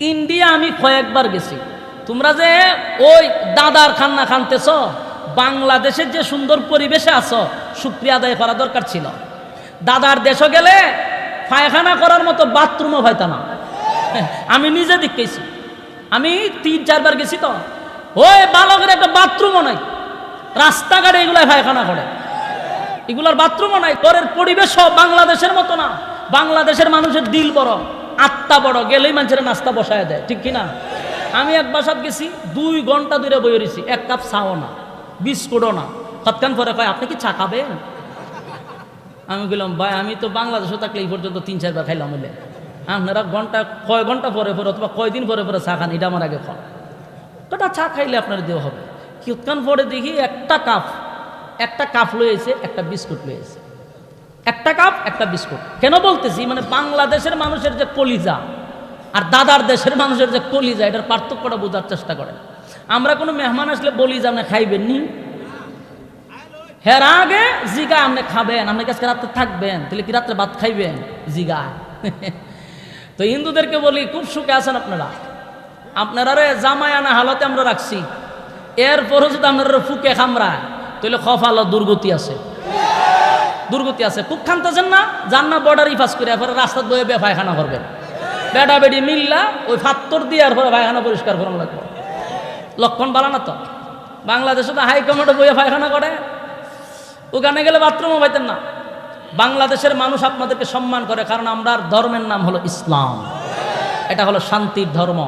India আমি কয়েকবার গেছি। তোমরা যে ওই দাদার খান্না খানতেছ, বাংলাদেশের যে সুন্দর পরিবেশে আছো শুক্রিয়া আদায় করা দরকার ছিল। দাদার দেশে গেলে পায়খানা করার মতো বাথরুমও হয়তো না। আমি নিজে দেখেছি আমি তিন, চারবার গেছি তো। ওই বালকের একটা বাথরুমও নাই। রাস্তাঘাটে এগুলো পায়খানা করে। এগুলোর বাথরুমও নাই। ঘরের পরিবেশও বাংলাদেশের মতো না। বাংলাদেশের মানুষের দিল বড় আত্মা বড় গেলেই মানুষের নাস্তা বসায় দেয়, ঠিক কিনা? আমি এক বাসাত গেছি, দুই ঘণ্টা দূরে বই রয়েছি এক কাপ চাও না, বিস্কুটও না। তৎক্ষণ পরে কয়, আপনি কি চা খাবেন? আমি বললাম, ভাই, আমি তো বাংলাদেশে থাকলে এই পর্যন্ত তিন চারবার খাইলাম বলে আপনারা ঘণ্টা, কয় ঘণ্টা পরে পরে অথবা কয়দিন পরে পরে চা খান, এটা আমার আগে খান কটা চা খাইলে আপনার দেওয়া হবে। কিয়ৎক্ষণ পরে দেখি একটা কাপ একটা কাপ লয়েছে একটা বিস্কুট লয়েছে একটা কাপ একটা বিস্কুট। কেন বলতেছি? মানে বাংলাদেশের মানুষের যে কলিজা আর দাদার দেশের মানুষের যে কলিজা, এটার পার্থক্যটা বোঝার চেষ্টা করেন। আমরা কোনো মেহমান আসলে বলি যে আপনি খাইবেন নি? হের আগে জিগা আপনি খাবেন, আপনি কাছে রাত্রে থাকবেন? তাহলে কি রাত্রে ভাত খাইবেন? জিগা। তো হিন্দুদেরকে বলি, খুব সুখে আছেন আপনারা। আপনারা রে জামাই আনা হালতে আমরা রাখছি। এরপরও যদি আপনারা ফুকে খামরায়, তাহলে খফালো দুর্গতি আছে। দুর্গতি আছে। খুব খানতেছেন না যান না বর্ডারই পাস করে এরপরে রাস্তার বয়ে বে পায়খানা করবেন বেডা বেডি মিল্লা, ওই ফাত্তর দিয়ে এরপরে পায়খানা পরিষ্কার করানো লাগবে। লক্ষণ বালা না তো? বাংলাদেশে তো হাই কমান্ডে বইয়ে পায়খানা করে। ওখানে গেলে বাথরুমও পাইতেন না। বাংলাদেশের মানুষ আপনাদেরকে সম্মান করে, কারণ আমরা ধর্মের নাম হলো ইসলাম। এটা হলো শান্তির ধর্ম।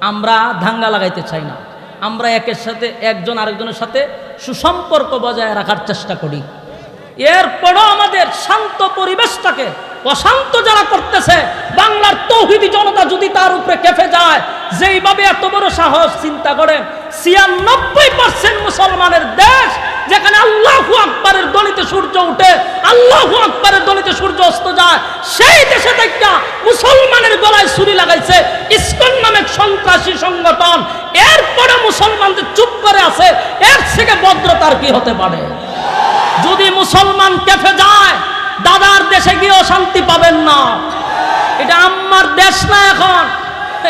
আমরা দাঙ্গা লাগাইতে চাই না। আমরা একের সাথে, একজন আরেকজনের সাথে সুসম্পর্ক বজায় রাখার চেষ্টা করি। এরপরও আমাদের শান্ত পরিবেশটাকে অশান্ত যারা করতেছে, বাংলার তৌহিদি জনতা যদি তার উপরে কেঁপে যায়, যেইভাবে এত বড় সাহস চিন্তা করেন ছিয়ানব্বই পার্সেন্ট মুসলমানের দেশ যেখানে আল্লাহু আকবরের দলিতে সূর্য উঠে, আল্লাহু আকবরের দলিতে সূর্য অস্ত যায়, সেই দেশে থেকে মুসলমানের গলায় ছুরি লাগাইছে, ইসকন নামে সন্ত্রাসী সংগঠন। এরপরে মুসলমানদের চুপ করে আছে, এর থেকে ভদ্রতার কি হতে পারে? যদি মুসলমান কেফে যায়, দাদার দেশে গিয়েও শান্তি পাবেন না। এটা আম্মার দেশ না এখন।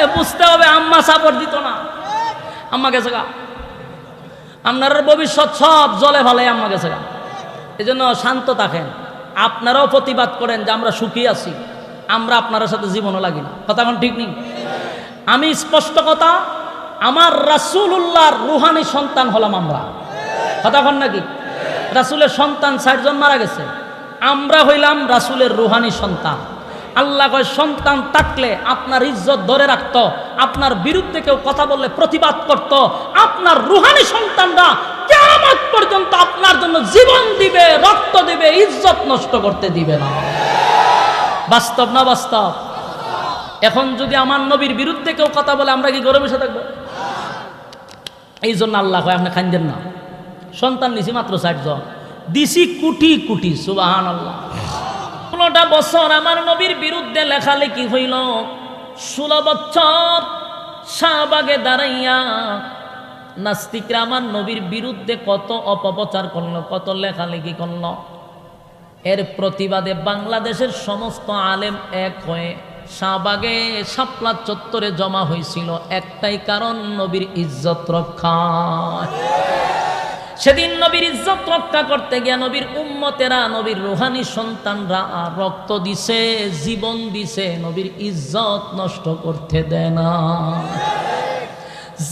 বুঝতে হবে আম্মা সাপোর্ট দিত না। আম্মা গেছে গা। আপনার ভবিষ্যৎ সব জলে ভালে আম্মা গেছে গা। এই জন্য শান্ত থাকেন। আপনারাও প্রতিবাদ করেন যে আমরা সুখী আছি। আমরা আপনার সাথে জীবনও লাগি না। কথা এখন ঠিক নেই? আমি স্পষ্ট কথা, আমার রাসুল্লাহর রুহানি সন্তান হলাম আমরা। কথা কন নাকি? রাসুলের সন্তান ষাটজন মারা গেছে। আমরা হইলাম রাসুলের রুহানি সন্তান। আল্লাহ কয়, সন্তান থাকলে আপনার ইজ্জত ধরে রাখত, আপনার বিরুদ্ধে কেউ কথা বললে প্রতিবাদ করত, আপনার রুহানি সন্তানরা কেমন পর্যন্ত আপনার জন্য জীবন দিবে, রক্ত দিবে, ইজ্জত নষ্ট করতে দিবে না। বাস্তব না বাস্তব? এখন যদি আমার নবীর বিরুদ্ধে কেউ কথা বলে, আমরা কি গরমে বসে থাকব? এই জন্য আল্লাহ কয়, আপনি খাইতেন না। সন্তান নিছি মাত্র জন দিছি কুটি কুটি সুবাহান আল্লাহ ষোলোটা বছর আমার নবীর বিরুদ্ধে লেখালেখি হইল। ষোলো বছর শাহবাগে দাঁড়াইয়া নাস্তিকরা আমার নবীর বিরুদ্ধে কত অপপ্রচার করল, কত লেখালেখি করল। এর প্রতিবাদে বাংলাদেশের সমস্ত আলেম এক হয়ে শাহবাগে শাপলা চত্বরে জমা হয়েছিল। একটাই কারণ, নবীর ইজ্জত রক্ষা সেদিন নবীর ইজ্জত রক্ষা করতে গিয়ে নবীর উম্মতেরা, নবীর রুহানি সন্তানরা রক্ত দিছে, জীবন দিছে, নবীর ইজ্জত নষ্ট করতে দেয় না।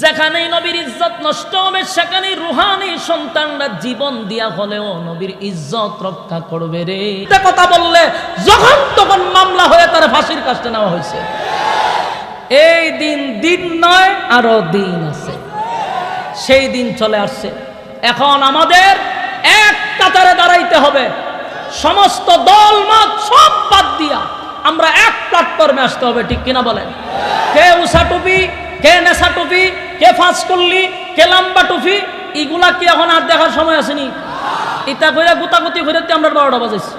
যেখানেই নবীর ইজ্জত নষ্ট হবে, সেখানেই রুহানি সন্তানরা জীবন দিয়া হলেও নবীর ইজ্জত রক্ষা করবে রে। কথা বললে, যখন তখন মামলা হয়ে তার ফাঁসির কাজটা নেওয়া হয়েছে। এই দিন দিন নয়, আরও দিন আছে। সেই দিন চলে আসছে। এখন আমাদের এক কাতারে দাঁড়াইতে হবে। সমস্ত দল মত সব বাদ দিয়া আমরা এক প্ল্যাটফর্মে আসতে হবে, ঠিক কিনা বলেন? কে উষা টুপি, কে নেশা টুপি, কে ফাঁস করলি কে লাম্বা টুপি, এগুলা কি এখন আর দেখার সময় আসেনি? ইটা করে গুতাগুতি করে আমরা বারোটা বাজাইছি।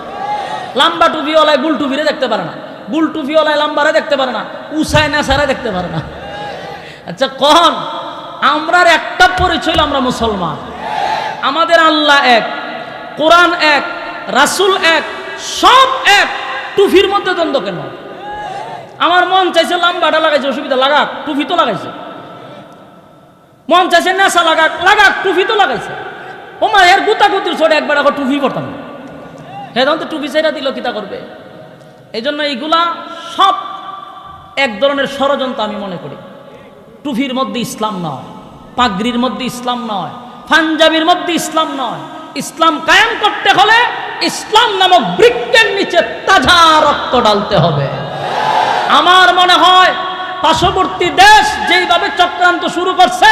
লাম্বা টুপি ওলায় গুল টুপিরে দেখতে পারে না। গুল টুপি ওলায় লাম্বারে দেখতে পারে না। উষায় নেশারে দেখতে পারে না। আচ্ছা কখন আমরার একটা পরিচয় আমরা মুসলমান। আমাদের আল্লাহ এক, কোরআন এক, রাসুল এক, সব এক। টুফির মধ্যে দ্বন্দ্ব কেন? আমার মন চাইছে লাম্বাটা লাগাইছে, অসুবিধা, লাগাক, টুফি তো লাগাইছে। মন চাইছে নেশা লাগাক লাগাক, টুফি তো লাগাইছে। ও মা, এর গুতা গুতির ছোট একবার এখন টুফি পড়তাম। না হে তখন তো টুপি চাইরা দিল কিতা করবে? এই জন্য এইগুলা সব এক ধরনের ষড়যন্ত্র আমি মনে করি। টুফির মধ্যে ইসলাম নয়, পাগড়ির মধ্যে ইসলাম নয় পাঞ্জাবির মধ্যে ইসলাম নয়। ইসলাম কায়েম করতে হলে ইসলাম নামক বৃক্ষের নিচে তাজা রক্ত ডালতে হবে। আমার মনে হয় পার্শ্ববর্তী দেশ যেইভাবে চক্রান্ত শুরু করছে,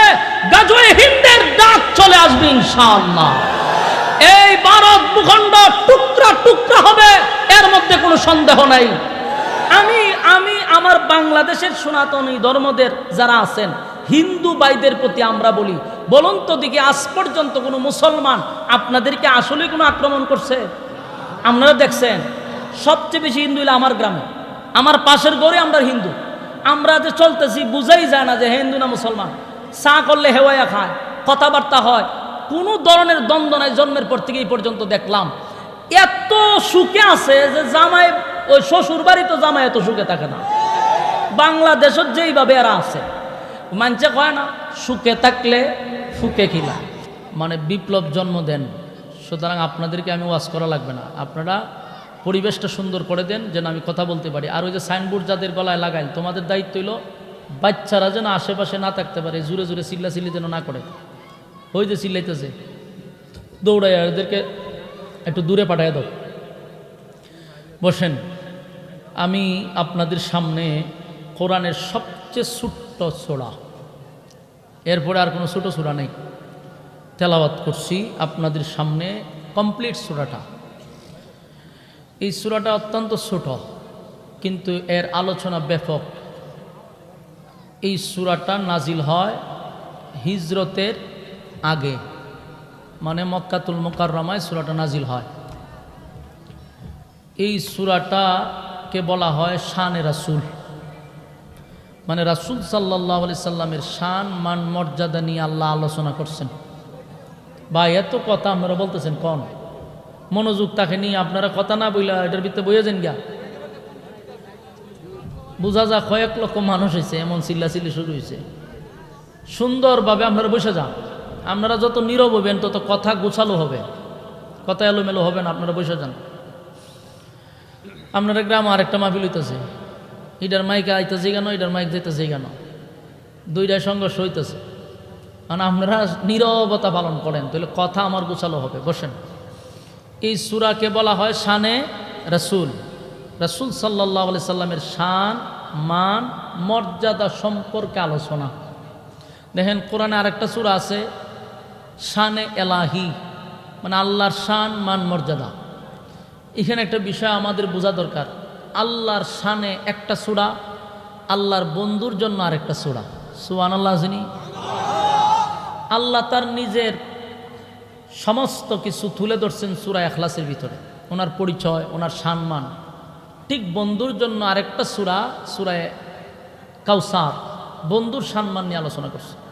গাজোয়ে হিন্দের ডাক চলে আসবে ইনশাআল্লাহ। এই ভারত ভূখণ্ড টুকরা টুকরা হবে, এর মধ্যে কোনো সন্দেহ নাই। আমি আমি আমার বাংলাদেশের সনাতনী ধর্মদের যারা আছেন, হিন্দু ভাইদের প্রতি আমরা বলি বলুন তো দিকে আজ পর্যন্ত কোনো মুসলমান আপনাদেরকে আসলে কোনো আক্রমণ করছে? আপনারা দেখছেন, সবচেয়ে বেশি হিন্দু হলো আমার গ্রামে। আমার পাশের গড়ে আমরা হিন্দু। আমরা যে চলতেছি, বুঝাই যায় না যে হিন্দু না মুসলমান। চা করলে হেওয়াইয়া খায়, কথাবার্তা হয়। কোনো ধরনের দ্বন্দ্ব নাই, জন্মের পর থেকে এই পর্যন্ত দেখলাম। এত সুখে আছে যে জামাই ওই শ্বশুর বাড়ি তো জামাই এত সুখে থাকে না। বাংলাদেশত যেইভাবে এরা আছে। মানছে কয় না, সুখে থাকলে ফুকে খিলা। মানে বিপ্লব জন্ম দেন। সুতরাং আপনাদেরকে আমি ওয়াজ করা লাগবে না। আপনারা পরিবেশটা সুন্দর করে দেন যেন আমি কথা বলতে পারি। আর ওই যে সাইনবোর্ড যাদের গলায় লাগাইল তোমাদের দায়িত্ব হইল বাচ্চারা যেন আশেপাশে না থাকতে পারে, জুড়ে জুড়ে চিল্লাচিল্লি যেন না করে। ওই যে চিল্লাইতেছে। দৌড়াই ওদেরকে একটু দূরে পাঠায় দাও। বসেন। আমি আপনাদের সামনে কোরআনের সবচেয়ে ছোট্ট ছোড়া এরপরে আর কোনো ছোটো ছোড়া নেই। তেলাওয়াত করছি আপনাদের সামনে কমপ্লিট সুরাটা। এই সুরাটা অত্যন্ত ছোট, কিন্তু এর আলোচনা ব্যাপক। এই সুরাটা নাজিল হয় হিজরতের আগে মানে মক্কাতুল মোকাররমায় সুরাটা নাজিল হয়। এই সুরাটাকে বলা হয় শানে রাসুল। মানে রাসুল সাল্লাহ আলি সাল্লামের শান, মান, মর্যাদা নিয়ে আল্লাহ আলোচনা করছেন। বা এত কথা আপনারা বলতেছেন কন? মনোযোগ তাকে নিয়ে আপনারা কথা না বইলা এটার ভিতরে বইয়ে যান গা বোঝা যা কয়েক লক্ষ মানুষ হয়েছে এমন চিল্লাচিল্লি শুরু হয়েছে সুন্দরভাবে আপনারা বসে যান। আপনারা যত নীরব হবেন, তত কথা গোছালো হবে। কথা এলোমেলো হবে না, আপনারা বসে যান। আপনারা গ্রাম আরেকটা মাহফিল হইতেছে। এটার মাইক আইতেছে কেন এটার মাইক যেতেছে কেন দুইটার সংঘর্ষ হইতেছে। মানে আপনারা নীরবতা পালন করেন, তাহলে কথা আমার গুছালো হবে, বসেন। এই সুরাকে বলা হয় শানে রসুল। রসুল সাল্লাহ আলি সাল্লামের শান, মান, মর্যাদা সম্পর্কে আলোচনা। দেখেন কোরআনে আরেকটা সুরা আছে, শানে এলাহি মানে আল্লাহর শান, মান, মর্যাদা। এখানে একটা বিষয় আমাদের বোঝা দরকার। আল্লাহর শানে একটা সুরা, আল্লাহর বন্ধুর জন্য আরেকটা সুরা। সুয়ান আল্লাহ আল্লাহ তার নিজের সমস্ত কিছু তুলে ধরছেন সুরা এখলাসের ভিতরে। ওনার পরিচয়, ওনার সম্মান। ঠিক বন্ধুর জন্য আরেকটা সুরা, সুরায় কাউসার। বন্ধুর সম্মান নিয়ে আলোচনা করছে।